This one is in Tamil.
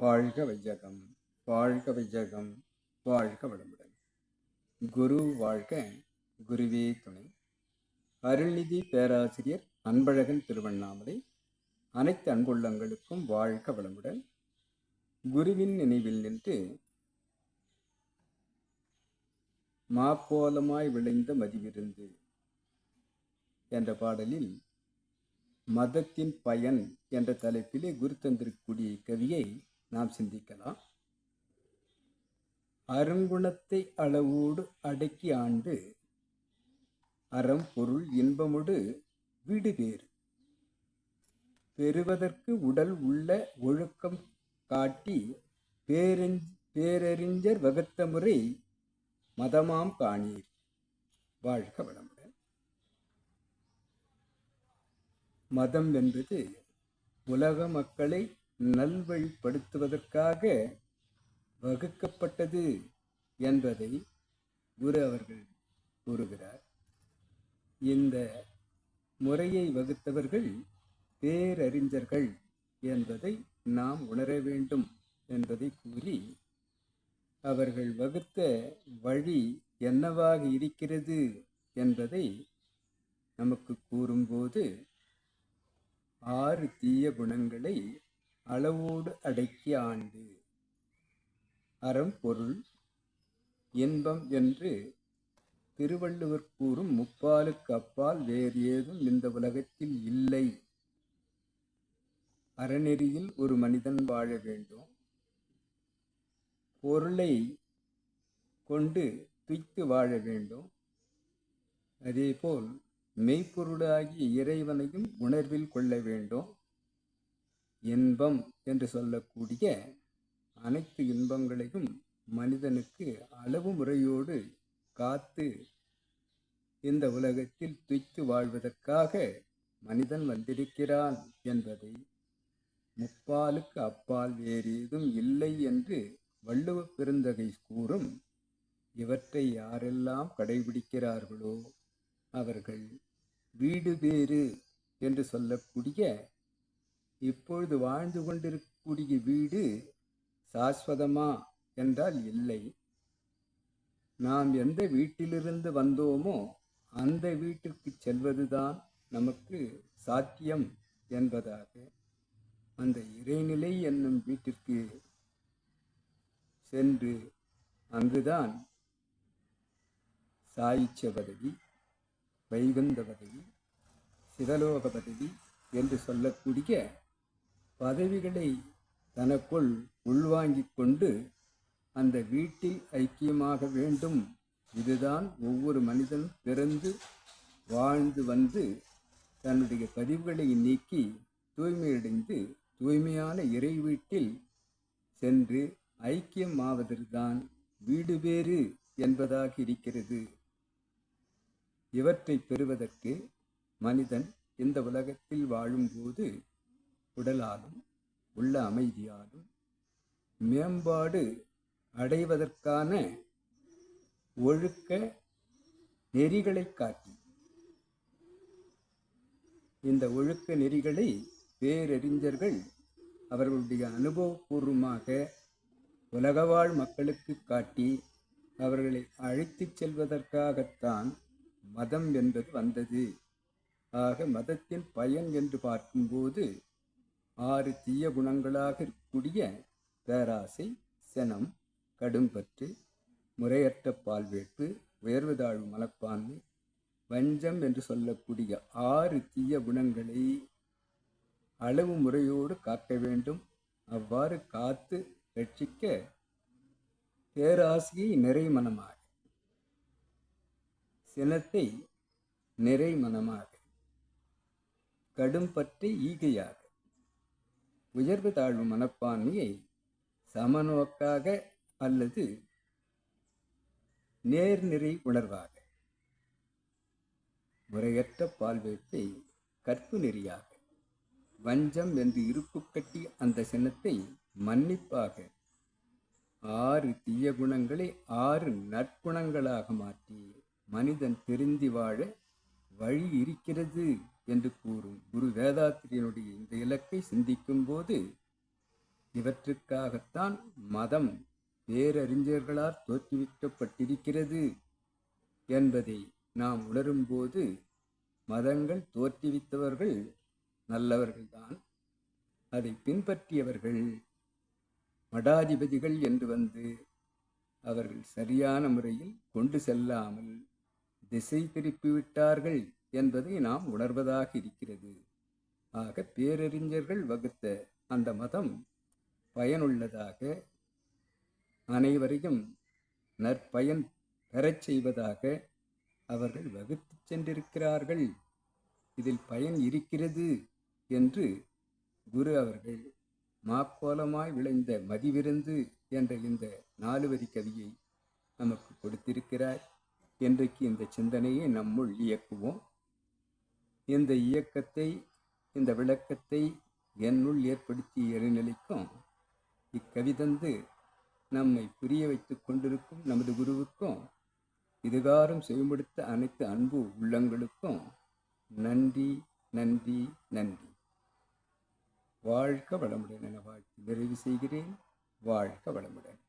வாழ்க வையகம் வாழ்க வையகம் வாழ்க வளமுடன். குரு வாழ்க குருவே துணை. அருள்நிதி பேராசிரியர் அன்பழகன் திருவண்ணாமலை. அனைத்து அன்புள்ளங்களுக்கும் வாழ்க வளமுடன். குருவின் நினைவில் நின்று மாப்போலமாய் விளைந்த மதிவிருந்து என்ற பாடலில் மதத்தின் பயன் என்ற தலைப்பிலே குரு தந்திருக்கக்கூடிய கவியை நாம் சிந்திக்கலாம். அருங்குணத்தை அளவோடு அடக்கி ஆண்டு அறம் பொருள் இன்பமுடு வீடு பேறு. பெறுவதற்கு உடல் உள்ள ஒழுக்கம் காட்டி பேரஞ் பேரறிஞர் வகுத்த முறை மதமாம் காணீர். வாழ்க வளமுடன். மதம் என்பது உலக மக்களை நல்வழிப்படுத்துவதற்காக வகுக்கப்பட்டது என்பதை குரு அவர்கள் கூறுகிறார். இந்த முறையை வகுத்தவர்கள் பேரறிஞர்கள் என்பதை நாம் உணர வேண்டும் என்பதை கூறி அவர்கள் வகுத்த வழி என்னவாக இருக்கிறது என்பதை நமக்கு கூறும்போது ஆறு தீய குணங்களை அளவோடு அடக்கி ஆண்டு. அறம் பொருள் இன்பம் என்று திருவள்ளுவர் கூறும் முப்பாலுக்கு அப்பால் வேறு ஏதும் இந்த உலகத்தில் இல்லை. அறநெறியில் ஒரு மனிதன் வாழ வேண்டும். பொருளை கொண்டு துய்த்து வாழ வேண்டும். அதேபோல் மெய்ப்பொருளாகிய இறைவனையும் உணர்வில் கொள்ள வேண்டும். இன்பம் என்று சொல்லக்கூடிய அனைத்து இன்பங்களையும் மனிதனுக்கு அளவு முறையோடு காத்து இந்த உலகத்தில் துய்த்து வாழ்வதற்காக மனிதன் வந்திருக்கிறான் என்பதை முப்பாலுக்கு அப்பால் வேறு ஏதும் இல்லை என்று வள்ளுவ பெருந்தகை கூறும் இவற்றை யாரெல்லாம் கடைபிடிக்கிறார்களோ அவர்கள் வீடு வேறு என்று சொல்லக்கூடிய இப்பொழுது வாழ்ந்து கொண்டிருக்கக்கூடிய வீடு சாஸ்வதமா என்றால் இல்லை. நாம் எந்த வீட்டிலிருந்து வந்தோமோ அந்த வீட்டிற்கு செல்வதுதான் நமக்கு சாத்தியம் என்பதாக அந்த இறைநிலை என்னும் வீட்டிற்கு சென்று அங்குதான் சாயிச்ச பதவி வைகுந்த பதவி சிவலோக பதவி என்று சொல்லக்கூடிய பதவிகளை தனக்குள் உள்வாங்கிக் கொண்டு அந்த வீட்டில் ஐக்கியமாக வேண்டும். இதுதான் ஒவ்வொரு மனிதனும் பிறந்து வாழ்ந்து வந்து தன்னுடைய பதிவுகளை நீக்கி தூய்மையடைந்து தூய்மையான இறை வீட்டில் சென்று ஐக்கியம் ஆவதற்தான் வீடு வேறு என்பதாக இருக்கிறது. இவற்றை பெறுவதற்கு மனிதன் இந்த உலகத்தில் வாழும்போது உடலாலும் உள்ள அமைதியாலும் மேம்பாடு அடைவதற்கான ஒழுக்க நெறிகளை காட்டி. இந்த ஒழுக்க நெறிகளை பேரறிஞர்கள் அவர்களுடைய அனுபவபூர்வமாக உலகவாழ் மக்களுக்கு காட்டி அவர்களை அழைத்துச் செல்வதற்காகத்தான் மதம் என்பது வந்தது. ஆக மதத்தின் பயன் என்று பார்க்கும்போது ஆறு தீய குணங்களாக இருக்கக்கூடிய பேராசை செனம் கடும்பற்று முறையற்ற பால்வேட்பு உயர்வு தாழ்வு மனப்பான்மை வஞ்சம் என்று சொல்லக்கூடிய ஆறு தீய குணங்களை அளவு முறையோடு காக்க வேண்டும். அவ்வாறு காத்து ரட்சிக்க பேராசையை நிறை மனமாக சினத்தை நிறை மனமாக ஈகையாக உயர்வு தாழ்வு மனப்பான்மையை சமநோக்காக அல்லது நேர்நிறை உணர்வாக. முறையற்ற பால்வேட்டை கற்பு நெறியாக வஞ்சம் என்று இருப்பு கட்டி அந்த சின்னத்தை மன்னிப்பாக ஆறு தீய குணங்களை ஆறு நற்குணங்களாக மாற்றி மனிதன் திருந்தி வாழ வழி இருக்கிறது. என்று கூறும். குரு வேதாத்திரியனுடைய இந்த இலக்கை சிந்திக்கும் போது இவற்றுக்காகத்தான் மதம் பேரறிஞர்களால் தோற்றுவிக்கப்பட்டிருக்கிறது என்பதை நாம் உணரும்போது மதங்கள் தோற்றுவித்தவர்கள் நல்லவர்கள்தான். அதை பின்பற்றியவர்கள் மடாதிபதிகள் என்று வந்து அவர்கள் சரியான முறையில் கொண்டு செல்லாமல் திசை திருப்பிவிட்டார்கள் என்பதை நாம் உணர்வதாக இருக்கிறது. ஆக பேரறிஞர்கள் வகுத்த அந்த மதம் பயனுள்ளதாக அனைவரையும் நற்பயன் பெறச் செய்வதாக அவர்கள் வகுத்துச் சென்றிருக்கிறார்கள். இதில் பயன் இருக்கிறது என்று குரு அவர்கள் மாக்கோலமாய் விளைந்த மதிவிருந்து என்ற இந்த நாலு வரி கவியை நமக்கு கொடுத்திருக்கிறார். என்றைக்கு இந்த சிந்தனையை நம்முள் இயக்குவோம். இந்த இயக்கத்தை இந்த விளக்கத்தை என்னுள் ஏற்படுத்திய இறைநிலைக்கும் இக்கவிதந்து நம்மை புரிய வைத்துக் கொண்டிருக்கும் நமது குருவுக்கும் இதுகாரம் செய்யப்படுத்த அனைத்து அன்பு உள்ளங்களுக்கும் நன்றி நன்றி நன்றி. வாழ்க வளமுடன் என வாழ்த்து நிறைவு செய்கிறேன். வாழ்க வளமுடன்.